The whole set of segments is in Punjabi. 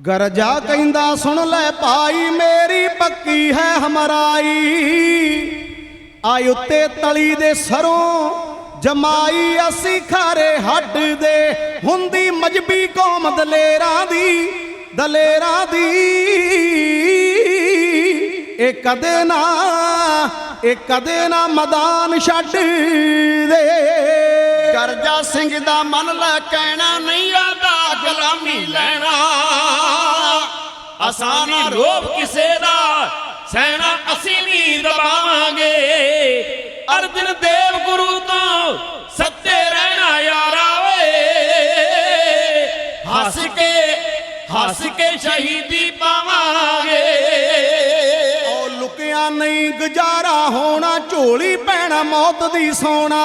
ਗਰਜਾ ਕਹਿੰਦਾ, ਸੁਣ ਲੈ ਭਾਈ, ਮੇਰੀ ਪੱਕੀ ਹੈ ਹਮਰਾਈ। ਆਈ ਉੱਤੇ ਤਲੀ ਦੇ ਸਰੋਂ ਜਮਾਈ, ਅਸੀਂ ਖਾਰੇ ਹੱਡ ਦੇ। ਹੁੰਦੀ ਮਜਬੀ ਕੌਮ ਦਲੇਰਾਂ ਦੀ ਦਲੇਰਾਂ ਦੀ। ਇਹ ਕਦੇ ਨਾ, ਇਹ ਕਦੇ ਨਾ ਮੈਦਾਨ ਛੱਡ ਦੇ। ਗਰਜਾ ਸਿੰਘ ਦਾ ਮਨ ਲੈ ਕਹਿਣਾ ਨਹੀਂ ਆਦਾ ਗੁਲਾਮੀ ਲੈਣਾ ਆਸਾਨੀ ਰੋਬ ਕਿਸੇ ਦਾ। ਸਹਿਣਾ ਅਸੀਂ ਨਹੀਂ ਦਬਾਵਾਂਗੇ। ਅਰਜਨ ਦੇਵ ਗੁਰੂ ਤੋਂ ਸੱਚੇ ਰਹਿਣਾ ਯਾਰਾ ਓਏ ਹੱਸ ਕੇ ਹੱਸ ਕੇ ਸ਼ਹੀਦੀ ਪਾਵਾਂਗੇ। ਉਹ ਲੁਕਿਆ ਨਹੀਂ ਗੁਜ਼ਾਰਾ ਹੋਣਾ, ਝੋਲੀ ਪੈਣਾ ਮੌਤ ਦੀ ਸੋਣਾ।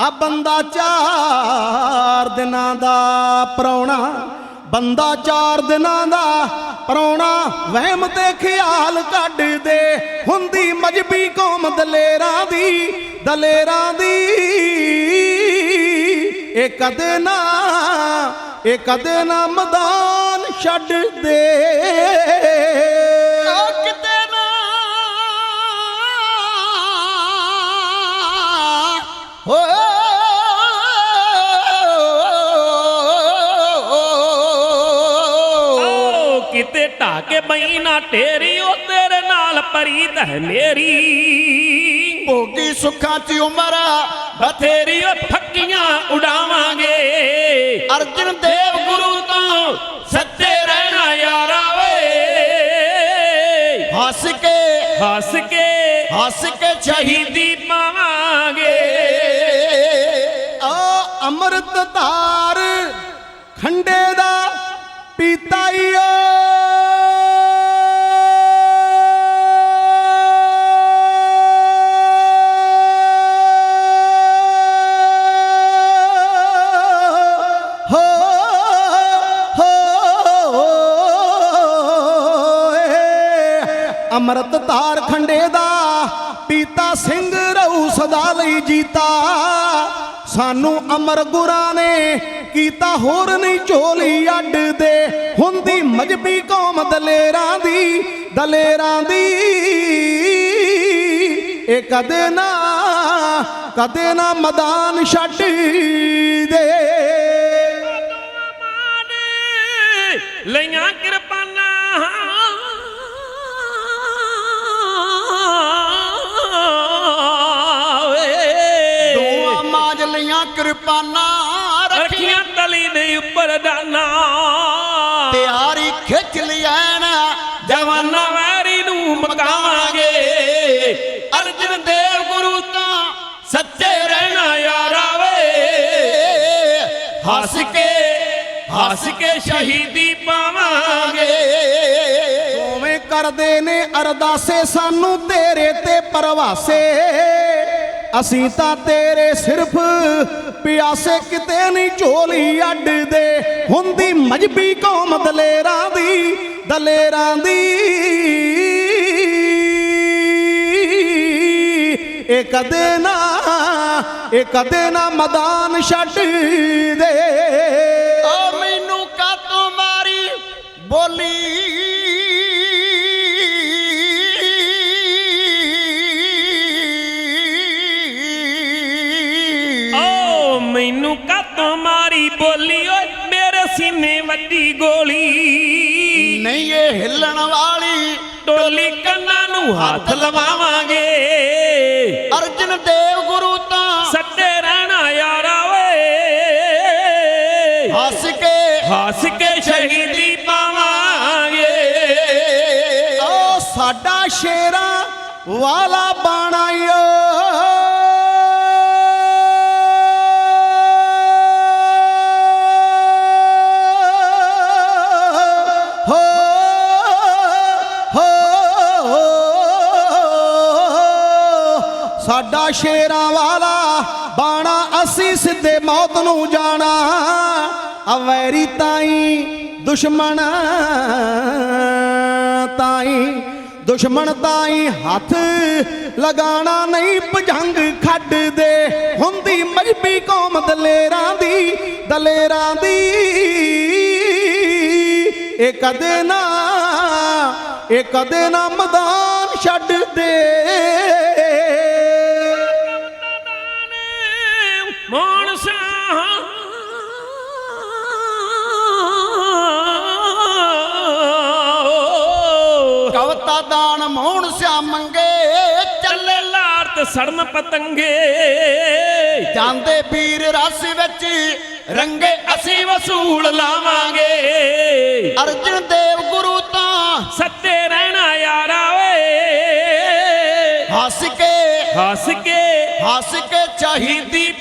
ਆ ਬੰਦਾ ਚਾਰ ਦਿਨਾਂ ਦਾ ਪਰੌਣਾ, ਬੰਦਾ ਚਾਰ ਦਿਨਾਂ ਦਾ ਪਰੌਣਾ, ਵਹਿਮ ਤੇ ਖਿਆਲ ਕੱਢ ਦੇ ਹੁੰਦੀ ਮਜਬੀ ਕੌਮ ਦਲੇਰਾਂ ਦੀ ਦਲੇਰਾਂ ਦੀ। ਇਹ ਕਦੇ ਨਾ, ਇਹ ਕਦੇ ਨਾ ਮੈਦਾਨ ਛੱਡ ਦੇ ਕੇ ਬਈ ਨਾ ਢੇਰੀ ਉਹ ਤੇਰੇ ਨਾਲ ਪਰੀਤ ਹੈ ਮੇਰੀ। ਭੋਗੀ ਸੁੱਖਾਂ 'ਚ ਉਮਰ ਬਥੇਰੀ ਫੱਕੀਆਂ ਉਡਾਵਾਂਗੇ। ਅਰਜਨ ਦੇਵ ਗੁਰੂ ਤੋਂ ਸੱਚੇ ਰਹਿਣਾ ਯਾਰਾ ਵੇ ਹੱਸ ਕੇ ਹੱਸ ਕੇ ਹੱਸ ਕੇ ਸ਼ਹੀਦੀ ਪਾਵਾਂਗੇ। ਆ ਅੰਮ੍ਰਿਤ ਧਾਰ ਖੰਡੇ ਦਾ ਪੀਤਾ ਈ ਓ। ਅੰਮ੍ਰਿਤ ਧਾਰ ਖੰਡੇ ਦਾ, ਪੀਤਾ ਸਿੰਘ ਰਹੂ ਸਦਾ ਲਈ ਜੀਤਾ। ਸਾਨੂੰ ਅਮਰ ਗੁਰਾਂ ਨੇ ਕੀਤਾ ਹੋਰ ਨਹੀਂ ਝੋਲੀ ਅੱਡ ਦੇ। ਹੁੰਦੀ ਮਜਬੀ ਕੌਮ ਦਲੇਰਾਂ ਦੀ ਦਲੇਰਾਂ ਦੀ। ਇਹ ਕਦੇ ਨਾ ਕਦੇ ਨਾ ਮੈਦਾਨ ਛੱਡ ਦੇ। ਲਈਆਂ ਕਿਰਪਾਨਾਂ ਕਿਰਪਾਨਾਂ ਰੱਖੀਆਂ ਰੱਖੀਆਂ ਤਲੀ ਦੇ ਉੱਪਰ ਦਾਨਾ। ਤਿਆਰੀ ਖਿੱਚ ਲਿਆਣ ਜਵਾਨਾ ਵੈਰੀ ਨੂੰ ਮਕਾਵਾਂਗੇ। ਅਰਜਨ ਦੇਵ ਗੁਰੂ ਤਾਂ ਸੱਚੇ ਰਹਿਣਾ ਯਾਰਾ ਵੇ ਹੱਸ ਕੇ ਹੱਸ ਕੇ ਸ਼ਹੀਦੀ ਪਾਵਾਂਗੇ। ਦੋਵੇਂ ਕਰਦੇ ਨੇ ਅਰਦਾਸੇ ਸਾਨੂੰ ਤੇਰੇ ਤੇ ਪਰਵਾਸੇ। ਅਸੀਂ ਤਾਂ ਤੇਰੇ ਸਿਰਫ ਪਿਆਸੇ ਕਿਤੇ ਨਹੀਂ ਝੋਲੀ ਅੱਡ ਦੇ ਹੁੰਦੀ ਮਜਬੀ ਕੌਮ ਦਲੇਰਾਂ ਦੀ ਦਲੇਰਾਂ ਦੀ। ਇਹ ਕਦੇ ਨਾ ਇਹ ਕਦੇ ਨਾ ਮੈਦਾਨ ਛੱਡ ਦੇ। ਓ ਮੈਨੂੰ ਕਾਤੋਂ ਮਾਰੀ ਬੋਲੀ? ਕਾਤੋਂ ਮਾਰੀ ਬੋਲੀ ਓਏ ਮੇਰੇ ਸੀਨੇ ਵੱਡੀ ਗੋਲੀ। ਨਹੀਂ ਇਹ ਹਿੱਲਣ ਵਾਲੀ ਟੋਲੀ ਕੰਨਾਂ ਨੂੰ ਹੱਥ ਲਵਾਵਾਂਗੇ। ਅਰਜਨ ਦੇਵ ਗੁਰੂ ਤਾਂ ਸੱਚੇ ਰਹਿਣਾ ਯਾਰਾ ਵੇ ਹੱਸ ਕੇ ਹੱਸ ਕੇ ਸ਼ਹੀਦੀ ਪਾਵਾਂਗੇ। ਓ ਸਾਡਾ ਸ਼ੇਰਾਂ ਵਾਲਾ ਬਾਣਾ ਓ ਸਾਡਾ ਸ਼ੇਰਾਂ ਵਾਲਾ ਬਾਣਾ ਅਸੀਂ ਸਿੱਧੇ ਮੌਤ ਨੂੰ ਜਾਣਾ। ਅਵੈਰੀ ਤਾਈ ਦੁਸ਼ਮਣ ਤਾਈ ਦੁਸ਼ਮਣ ਤਾਈ ਹੱਥ ਲਗਾਣਾ ਨਹੀਂ ਭਜੰਗ ਖੱਡ ਦੇ ਹੁੰਦੀ ਮਜਬੀ ਕੌਮ ਦਲੇਰਾਂ ਦੀ ਦਲੇਰਾਂ ਦੀ। ਇਹ ਕਦੇ ਨਾ, ਇਹ ਕਦੇ ਨਾ ਮੈਦਾਨ ਛੱਡਦੇ ਮਾਨਸਾ। ਕਵਤਾ ਦਾਨ ਮੋਹਣ ਸਿਆ ਮੰਗੇ ਚੱਲੇ ਲਾਰ ਤੇ ਸੜਨ ਪਤੰਗੇ। ਜਾਂਦੇ ਵੀਰ ਰਸ ਵਿੱਚ ਰੰਗੇ ਅਸੀਂ ਵਸੂਲ ਲਾਵਾਂਗੇ। ਅਰਜਨ ਦੇਵ ਗੁਰੂ ਤਾਂ ਸੱਤੇ ਰਹਿਣਾ ਯਾਰਾ ਓਏ ਹੱਸ ਕੇ ਹੱਸ ਕੇ ਹੱਸ ਕੇ ਚਾਹੀਦੀ